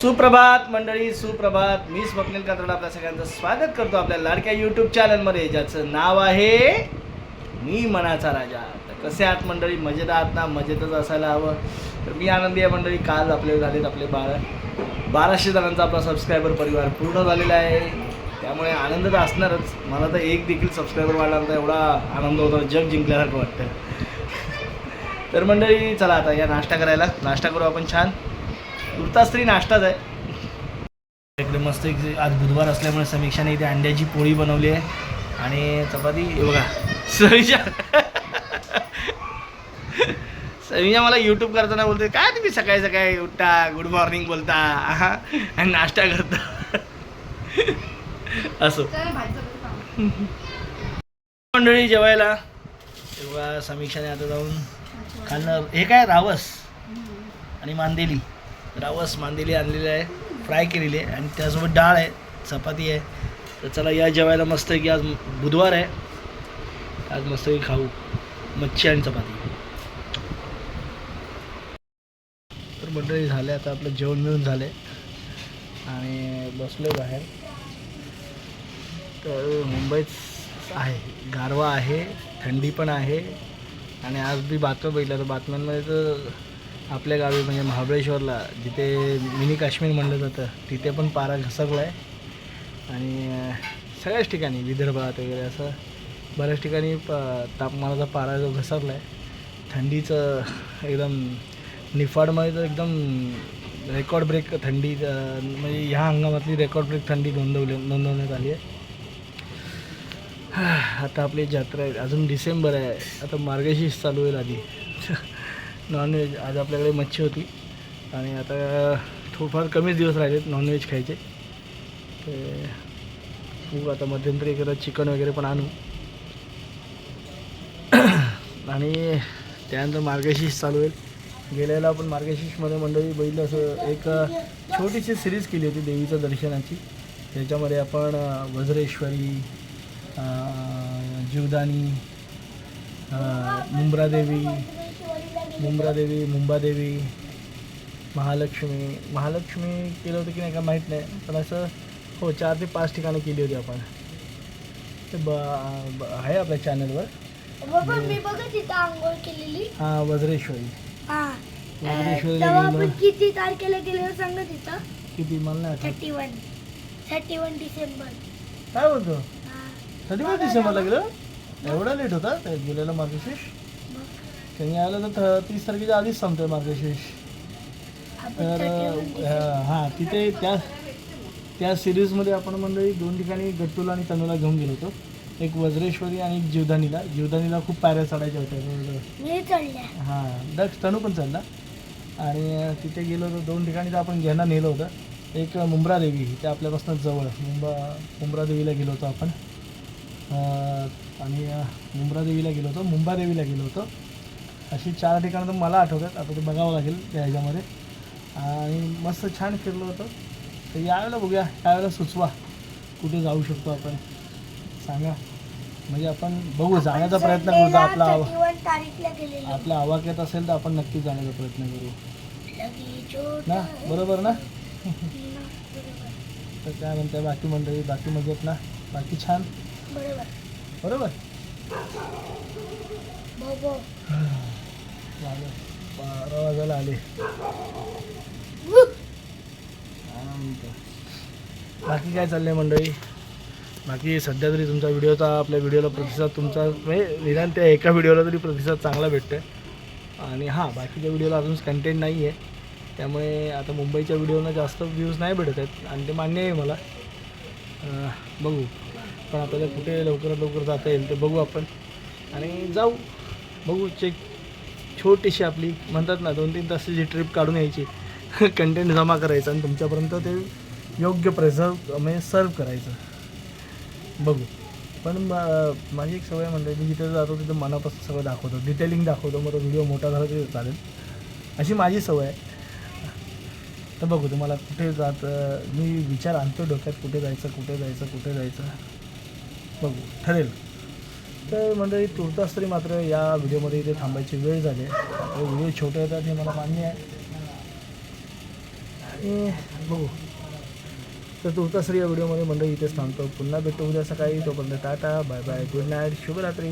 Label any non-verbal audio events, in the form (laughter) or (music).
सुप्रभात मंडळी सुप्रभात. मी स्वप्नील कात्रड आपल्या सगळ्यांचं स्वागत करतो आपल्या लाडक्या यूट्यूब चॅनलमध्ये ज्याचं नाव आहे मी मनाचा राजा. तर कसे आहात मंडळी? मजेत आहात ना? मजेतच असायला हवं. तर मी आनंदी आहे मंडळी. काल आपले झालेत आपले बारा बाराशे जणांचा आपला सबस्क्रायबर परिवार पूर्ण झालेला आहे. त्यामुळे आनंद तर असणारच. मला तर एक देखील सबस्क्रायबर वाढला तर एवढा आनंद होता जग जिंकल्यासारखं वाटतं. तर मंडळी चला आता या नाश्ता करायला. नाश्ता करू आपण छान. तुर्तास तरी नाश्ताच आहे. इकडे मस्त एक आज बुधवार असल्यामुळे समीक्षाने इथे अंड्याची पोळी बनवली आहे. आणि चपाती बघा समीक्षा. समीक्षा मला यूट्यूब करताना बोलते काय तुम्ही सकाळी सकाळी उठता? गुड मॉर्निंग बोलता. आणि नाश्ता करता. असो. मंडळी जेवायला. तेव्हा समीक्षाने आता जाऊन खाणं हे काय रावस आणि मांदेली. रावस मांदेली आणलेली आहे फ्राय केलेली आहे आणि त्यासोबत डाळ आहे चपाती आहे. तर चला या जेवायला मस्त की आज बुधवार आहे. आज मस्त खाऊ. मच्छी आणि चपाती. तर मंडळी झाले आता आपलं जेवण मिळून झाले. आणि बसलो बाहेर. तर मुंबईत आहे गारवा आहे थंडी पण आहे. आणि आज बी बातम्या बघितल्या. तर बातम्यांमध्ये तर आपल्या गावी म्हणजे महाबळेश्वरला जिथे मिनी काश्मीर म्हणलं जातं तिथे पण पारा घसरला आहे आणि सगळ्याच ठिकाणी विदर्भात वगैरे असं बऱ्याच ठिकाणी प तापमानाचा पारा जो घसरला आहे थंडीचं एकदम निफाडमध्ये तर एकदम रेकॉर्ड ब्रेक थंडी म्हणजे ह्या हंगामातली रेकॉर्ड ब्रेक थंडी नोंदवली नोंदवण्यात आली आहे. (sighs) आता आपली जत्रा आहे अजून डिसेंबर आहे. आता मार्गशीर्ष चालू होईल आधी. (laughs) नॉनव्हेज आज आपल्याकडे मच्छी होती. आणि आता थोडंफार कमीच दिवस राहिलेत नॉनव्हेज खायचे. ते खूप आता मध्यंतरी एखादं चिकन वगैरे पण आणू. आणि त्यानंतर मार्गशीर्ष चालू होईल. गेल्याला आपण मार्गशीर्षमध्ये मंडळी बघितलं असं एक छोटीशी सिरीज केली होती देवीच्या दर्शनाची. त्याच्यामध्ये आपण वज्रेश्वरी जीवदानी मुंब्रादेवी मुंब्रादेवी मुंबादेवी महालक्ष्मी. महालक्ष्मी केलं होतं की नाही का माहीत नाही पण असं हो चार ते पाच ठिकाणं केली होती आपण. ते ब ब- आहे आपल्या चॅनलवर बाबा मी बघा तिथं आंघोळ केलेली. हां वज्रेश्वरी. हा. वज्रेश्वरीला तेव्हा गेलो आपण किती तारखेला गेलो सांगा तिथं किती मला नाही आठवत. Thirty one. Thirty one December. काय बोलतो? हा. थर्टी वन डिसेंबरला गेलं? एवढा लेट होता? गेलेलं मार्गशीर्ष? त्यांनी आलं तर तीस तारखेच्या आधीच संपतोय मार्गशीर्ष. तर 31 अं, हां तिथे त्या त्या सिरीजमध्ये आपण मंडळी दोन ठिकाणी गट्टूला आणि तनूला घेऊन गेलो होतो. एक वज्रेश्वरी आणि एक जीवदानीला. जीवदानीला खूप पायऱ्या चढायच्या होत्या. हां दक्ष तनू पण चालला आणि तिथे गेलो होतो दोन ठिकाणी तर आपण घ्यायला नेलं होतं. एक अं, मुंब्रादेवी ते आपल्यापासून जवळ. मुंबा मुंब्रादेवीला गेलो होतो आपण. आणि अं, मुंब्रादेवीला गेलो होतो. मुंबादेवीला गेलो होतो. अशी चार ठिकाणं तर मला आठवतात. आता ते बघावं लागेल त्या ह्याच्यामध्ये. आणि मस्त छान फिरलो होतो. तर यावेळेला बघूया. यावेळेला सुचवा. कुठे जाऊ शकतो आपण? सांगा. म्हणजे आपण बघू जाण्याचा प्रयत्न करू. आपला आवा गेलेलो. आपल्या आवाक्यात असेल तर आपण नक्कीच जाण्याचा प्रयत्न करू. ना? बरोबर ना? तर काय म्हणते? बाकी मंडळी बाकी मजेत ना? बाकी छान? बरोबर. बरोबर? (sighs) झालं बारा वाजायला आले. काय बाकी काय चाललंय मंडळी? बाकी सध्या तरी तुमचा व्हिडिओचा आपल्या व्हिडिओला प्रतिसाद तुमचा म्हणजे निदान त्या एका व्हिडिओला तरी प्रतिसाद चांगला भेटतो आहे आणि हां बाकीच्या व्हिडिओला अजून कंटेंट नाही आहे त्यामुळे आता मुंबईच्या व्हिडिओना जास्त व्ह्यूज नाही भेटत आहेत. आणि ते मान्य आहे मला. बघू. पण आपल्याला कुठे लवकरात लवकर जाता येईल ते बघू आपण. आणि जाऊ. बघू चेक छोटीशी आपली म्हणतात ना दोन तीन तासाची ट्रिप काढून यायची. (laughs) कंटेंट जमा करायचं आणि तुमच्यापर्यंत ते योग्य प्रेझर्व म्हणजे सर्व करायचं. बघू. पण माझी एक सवय म्हणते मी जिथे जातो तिथं मनापासून सगळं दाखवतो. डिटेलिंग दाखवतो मग तो व्हिडिओ मोठा झाला तरी चालेल. अशी माझी सवय आहे. तर बघू तुम्हाला कुठे जात मी विचार आणतो डोक्यात कुठे जायचं कुठे जायचं कुठे जायचं. बघू. ठरेल. तर मंडळी तुर्तास तरी मात्र या व्हिडिओमध्ये इथे थांबायची वेळ झाली आहे. व्हिडिओ छोटे येतात हे मला मान्य आहे. आणि बघू. तर तुर्तासरी या व्हिडिओमध्ये मंडळी इथेच थांबतो. पुन्हा भेटतो उद्या सकाळी. तोपर्यंत tata bye bye good night शुभरात्री.